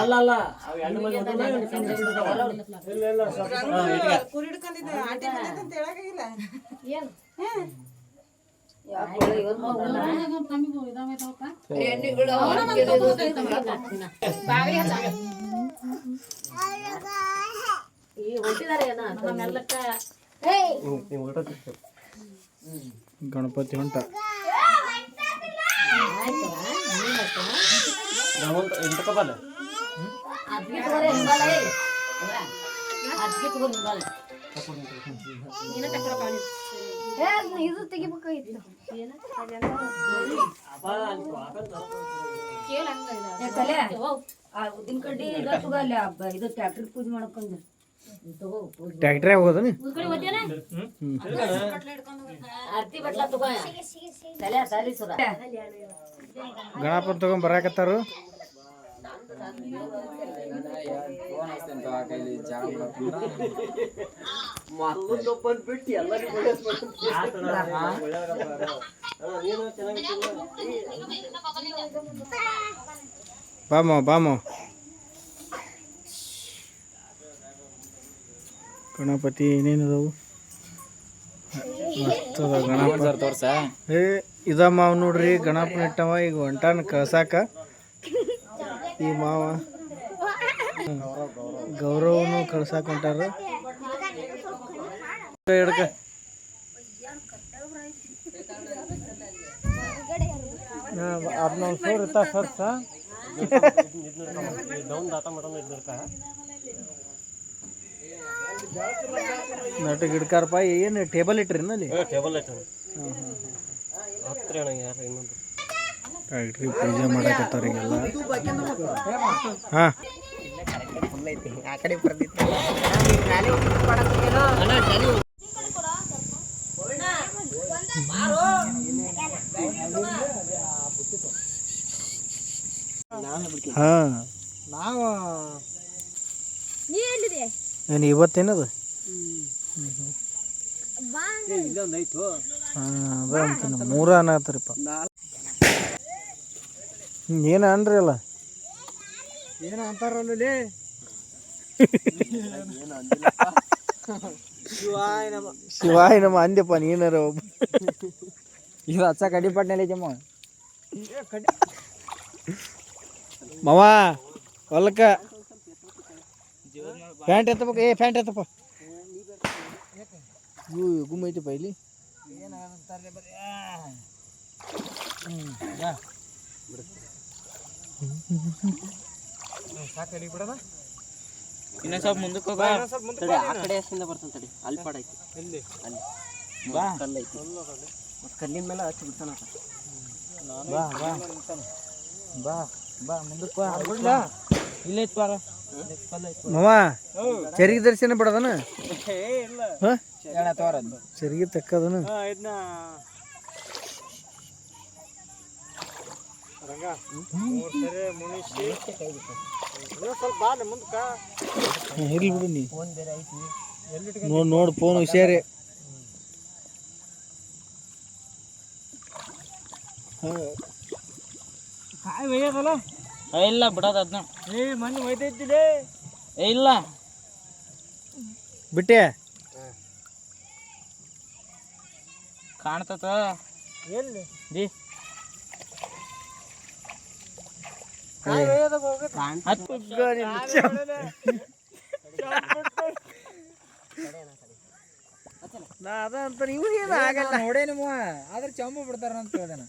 ಅಲ್ಲ ಅಲ್ಲ ಅವ್ ಎರಡು ಮಂದಿ ಹೊಂಟೋಲ್ಲ, ಇವ್ನು ಸಣ್ಣ ಸಣ್ಣ ಇದಾವ. ಇಲ್ಲ, ಇಲ್ಲ, ಸ್ವಲ್ಪ- ಹಾ, ಇಟ್ಕ. ಕುರಿ ಹಿಡ್ಕೊಂಡಿದ್ದೆ ಆಟಿ ಬಂದೈತೆ ಅಂತ ಹೇಳಕ್ಕಾಗಿಲ್ಲ ಹ್ಮ್, ನೀವು ಊಟ ತಿರ್ಸು. ಗಣಪತಿ ಹೊಂಟ ನಾವೊಂದು ಎಂಟು ಕಬಲ್ಲ ಇದು ತೆಗಿಬೇಕಾಗಿತ್ತು ಉದ್ದಿನ ಕಡ್ಡಿ ತಗೋ ಅಲ್ಲಿ ಇದು ಟ್ಯಾಕ್ಟರ್ ಪೂಜೆ ಮಾಡ್ಕೊಂಡು ಟ್ಯಾಕ್ಟ್ರಿ ಹೋಗೋದನಿ ಗಣಪನ ತಗೊಂಡ್ ಬರಾಕತ್ತಾರು ಅಣ್ಣ, ನೀನು ಚೆನ್ನಾಗಿರ್ತಿಲ್ಲ? ಬಾಮ ಬಾಮ ಗಣಪತಿ ಏನೇನದವು ಮಸ್ತ್ ಅದ ಗಣಪ ಏ ಇದ ಮಾವ ನೋಡ್ರಿ ಗಣಪನ ಇಟ್ಟವ ಈಗ ಹೊಂಟಾನ ಕಳ್ಸಾಕ ಈ ಮಾವ. ಗೌರವನು ಕಳ್ಸಾಕ ಹೊಂಟಾರ ನಟ ಗಿಡ್ಕಾರಪ್ಪ ಏನು ಟೇಬಲ್ ಇಟ್ರಿ ಅಲ್ಲಿ ಟೇಬಲ್ ಪೂಜೆ ಮಾಡಕತ್ತಾರ ಈಗೆಲ್ಲ ಹಾಂ ಆ ಕಡೆ ಹಾ. ನಾವು ನೀ ಎಲ್ಲಿದೆ? ಏನು ಇವತ್ತೇನದು? ಅದ ಅಂತೀನಿ ಮೂರ ಅನ್ನತ್ತರಿಪ್ಪ ಏನ ಅನ್ರಿ ಅಲ್ಲ? ಏನು ಅಂತಾರಲ್ಲಿ ಶಿವಾಯ ನಮ. ಶಿವಾಯ ನಮ್ಮ ಅಂದ್ಯಪ್ಪ ನೀನಾರ ಒಬ್ಬ. ಇದು ಹಚ್ಚ ಕಡಿ ಪಟ್ನಲ್ಲಿ ಜಮ್ಮ ಮಾವ. ಹೊಲಕ್ಕ. ಪ್ಯಾಂಟ್ ಎತ್ತಬೇಕು ಏ ಪ್ಯಾಂಟ್ ಎತ್ತಪ್ಪ. ಇವು ಗುಮ್ ಐತಪ್ಪ ಇಲ್ಲಿ. ಇನ್ನೊಂದ್ ಸ್ವಲ್ಪ ಮುಂದಕ್ಕೆ ಹೋಗ. ತಡಿ ಆ ಕಡೆ ಎಷ್ಟಿಂದ ಬರ್ತಾನೆ ತಡಿ. ಅಲ್ಲಿ ಪಾಡ ಐತಿ ಎಲ್ಲಿ? ಅಲ್ಲಿ. ಬಾ. ಕಲ್ಲು ಐತಿ. ಮತ್ತೆ ಕಲ್ಲಿನ ಮೇಲೆ ಹಚ್ಚಿ ಬಿಡ್ತಾನ. ಬಾ ಬಾ. ಬಾ ಬಾ ಮುಂದಕ್ಕೆ ಬಾ. ಬಿಡ್ಲ? ಇಲ್ಲೇ ಐತ್. ಬಾರ ಮಾವ ಚರಿಗೆ ದರ್ಶನ ಬಿಡದನ ಇಲ್ಲ. ತೋರದ್ದು ಚರಿಗೆ ತಕ್ಕದನ? ಇದನ್ನ ರಂಗ? ಮೂರ್ ಸರಿ ಮುನಿಸಿ ಇನ್ನೊಂದ್ ಸ್ವಲ್ಪ ಬಾ ಮುಂದಕ್ಕ ಇರ್ಲಿ ಬಿಡು ನೀ. ಫೋನ್ ಬೇರೆ ಐತಿ. ಎಲ್ಲಿ ನೋಡ್ ನೋಡ್ ಫೋನ್ ಹುಷಾರಿ. ಕಾಯಿ ಒಯ್ಯೋದಲ್ಲ? ಇಲ್ಲ ಬಿಡೋದು ಅದನ್ನ ಏ ಮಣ್ಣು ಏ ಇಲ್ಲ. ಬಿಟ್ಟೆ? ಕಾಣ್ತತ ಎಲ್ಲಿ? ದಿ ಕಾಯಿ ಒಯ್ಯೋದಾಗ ಹೋಗ್ಬೇಕು ನಾ ಅದ ಅಂತ ನೀವು ಏನು ಆಗಲ್ಲ. ನೋಡೇ ಆದ್ರೆ ಚಂಬು ಬಿಡ್ತಾರ ಅಂತ ಹೇಳ್ದೆ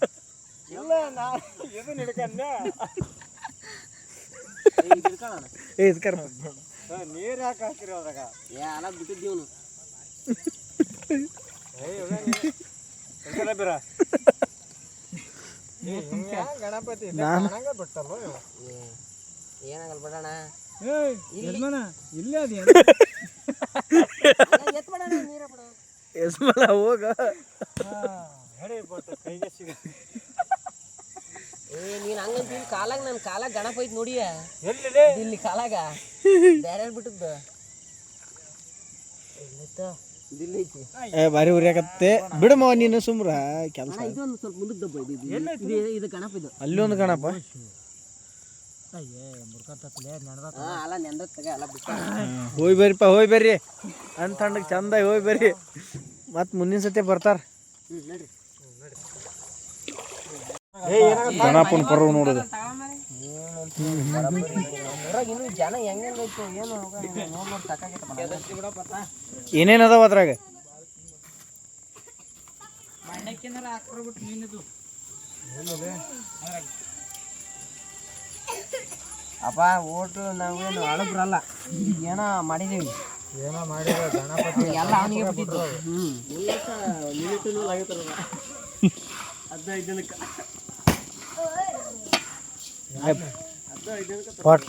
ಇಲ್ಲ ನಾ ಇದು ಹಿಡ್ಕಂಡ. ಇದ್ಕರ ನೀರ್ ಯಾಕೆ ಹಾಕಿರಿ ಬಿಟ್ಟಿದ್ದೀವನು. ಬಿರ ಇವ್ನ್ ಯಾ ಗಣಪತಿ ಇವ. ಏನಾಗಲ್ಲ ಬಿಡೋಣ? ಇಲ್ಲೇ ಅದ ಎತ್ ಬಿಡೋಣ ನೀರ ಬಿಡ. ಎಸ್ಮಲ ಹೋಗ. ಏ ನೀನ್ ಹಂಗಂತ ಕಾಲಾಗ ನನ್ ಕಾಲಾಗ ಗಣಪ ಐತ್ ನೋಡಿಯ? ಇಲ್ಲಿ ಕಾಲಾಗ. ಬೇರೆ ಬಿಟ್ಟದ್ದು. ಏ ಬಾರಿ ಉರಿಯಾಕತ್ತೆ ಬಿಡಮ ನೀನು ಸುಮ್ರ. ಕೆಲಸ ಇದೊಂದು ಸ್ವಲ್ಪ ಮುಂದಕ್ಕೆ ದಬ್ಬ ಇದು. ಇದು- ಇದು ಇದು ಗಣಪ ಇದು. ಅಲ್ಲಿ ಒಂದು ಗಣಪ ಹಾ ಅಲ್ಲ ನೆಂದತ್ ತಗ ಅಲ್ಲ ಬಿಟ್ಟ. ಹೋಯ್ ಬರ್ರಿಪ್ಪ ಹೋಯ್ ಬರ್ರಿ. ಅಂತ ಚಂದ ಹೋಯ್ ಬರ್ರಿ. ಮತ್ ಮುಂದಿನ ಸತಿ ಬರ್ತಾರ. ಗಣಪನ ಪರ್ವ ನೋಡೋದು. ಏನೇನ್ ಅದಾವ ಅದ್ರಾಗ? ಅಪ್ಪ ಓಟು ನಾವೇನು ಅಳಬ್ರಲ್ಲ. ಏನೋ ಮಾಡಿದೀವಿ? ಏನೋ ಮಾಡಿದ ಗಣಪತಿ ಎಲ್ಲ ಅವನಿಗೆ ಬಿಟ್ಟಿದ್ದು. ಹ್ಮ್. ಹದಿನೈದು ದಿನಕ್ಕೆ पट